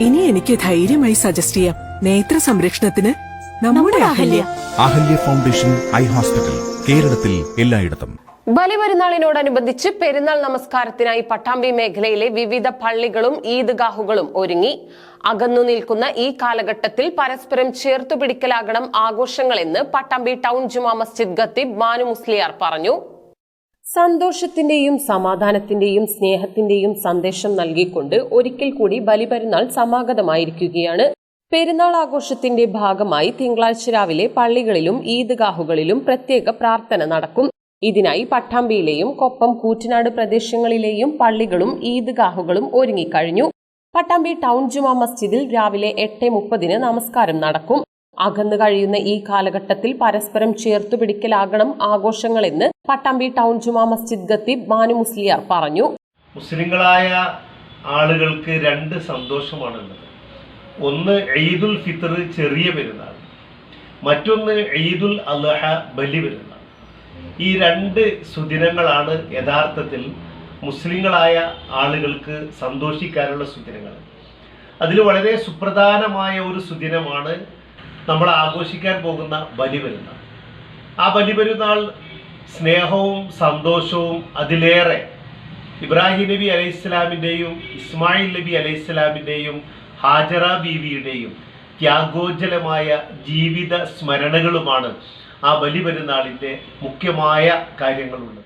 ഇനി എനിക്ക് ധൈര്യമായി സജസ്റ്റ് ചെയ്യാം. നേത്ര സംരക്ഷണത്തിന് നമ്മുടെ Ahalya. Ahalya. Foundation eye hospital കേരളത്തിൽ എല്ലായിടത്തും. ബലിപെരുന്നാളിനോടനുബന്ധിച്ച് പെരുന്നാൾ നമസ്കാരത്തിനായി പട്ടാമ്പി മേഖലയിലെ വിവിധ പള്ളികളും ഈദ്ഗാഹുകളും ഒരുങ്ങി. അകന്നു നിൽക്കുന്ന ഈ കാലഘട്ടത്തിൽ പരസ്പരം ചേർത്തുപിടിക്കലാകണം ആഘോഷങ്ങളെന്ന് പട്ടാമ്പി ടൗൺ ജുമാ മസ്ജിദ് ഖത്തീബ് മാനു മുസ്ലിയാർ പറഞ്ഞു. സന്തോഷത്തിന്റെയും സമാധാനത്തിന്റെയും സ്നേഹത്തിന്റെയും സന്ദേശം നൽകിക്കൊണ്ട് ഒരിക്കൽ കൂടി ബലിപെരുന്നാൾ സമാഗതമായിരിക്കുകയാണ്. പെരുന്നാൾ ആഘോഷത്തിന്റെ ഭാഗമായി തിങ്കളാഴ്ച രാവിലെ പള്ളികളിലും ഈദ്ഗാഹുകളിലും പ്രത്യേക പ്രാർത്ഥന നടക്കും. ഇതിനായി പട്ടാമ്പിയിലെയും കൊപ്പം കൂറ്റനാട് പ്രദേശങ്ങളിലെയും പള്ളികളും ഈദ്ഗാഹുകളും ഒരുങ്ങിക്കഴിഞ്ഞു. പട്ടാമ്പി ടൗൺ ജുമാ മസ്ജിദിൽ രാവിലെ എട്ട് മുപ്പതിന് നമസ്കാരം നടക്കും. അകന്നു കഴിയുന്ന ഈ കാലഘട്ടത്തിൽ പരസ്പരം ചേർത്തുപിടിക്കലാകണം ആഘോഷങ്ങളെന്ന് പട്ടാമ്പി ടൗൺ ജുമാ മസ്ജിദ് ഖത്തീബ് മാനു മുസ്ലിയാർ പറഞ്ഞു. മുസ്ലിങ്ങളായ ആളുകൾക്ക് രണ്ട് സന്തോഷമാണുള്ളത്. ഒന്ന് ഈദുൽ ഫിത്തർ ചെറിയ പെരുന്നാൾ മറ്റൊന്ന് ഈദുൽ അലഹ ബലി പെരുന്നാൾ. ഈ രണ്ട് സുദിനങ്ങളാണ് യഥാർത്ഥത്തിൽ മുസ്ലിങ്ങളായ ആളുകൾക്ക് സന്തോഷിക്കാനുള്ള സുദിനങ്ങൾ. അതിൽ വളരെ സുപ്രധാനമായ ഒരു സുദിനമാണ് നമ്മൾ ആഘോഷിക്കാൻ പോകുന്ന ബലി പെരുന്നാൾ. ആ ബലി പെരുന്നാൾ സ്നേഹവും സന്തോഷവും അതിലേറെ ഇബ്രാഹിം നബി അലൈഹി ഇസ്ലാമിന്റെയും ഇസ്മായിൽ നബി അലൈഹി ഇസ്ലാമിന്റെയും ഹാജറ ബീവിയുടെയും ത്യാഗോജ്ജലമായ ജീവിത സ്മരണകളുമാണ് ആ ബലി പെരുന്നാളിന്റെ മുഖ്യമായ കാര്യങ്ങളുള്ളത്.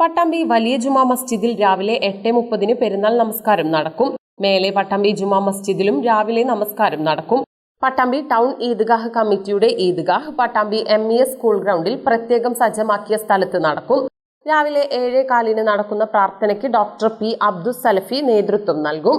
പട്ടാമ്പി വലിയ ജുമാ മസ്ജിദിൽ രാവിലെ എട്ട് മുപ്പതിന് പെരുന്നാൾ നമസ്കാരം നടക്കും. മേലെ പട്ടാമ്പി ജുമാ മസ്ജിദിലും രാവിലെ നമസ്കാരം നടക്കും. പട്ടാമ്പി ടൗൺ ഈദ്ഗാഹ് കമ്മിറ്റിയുടെ Eidgah Pattambi M E S school ഗ്രൗണ്ടിൽ പ്രത്യേകം സജ്ജമാക്കിയ സ്ഥലത്ത് നടക്കും. രാവിലെ ഏഴേ കാലിന് നടക്കുന്ന പ്രാർത്ഥനയ്ക്ക് ഡോക്ടർ പി അബ്ദുൽ സലഫി നേതൃത്വം നൽകും.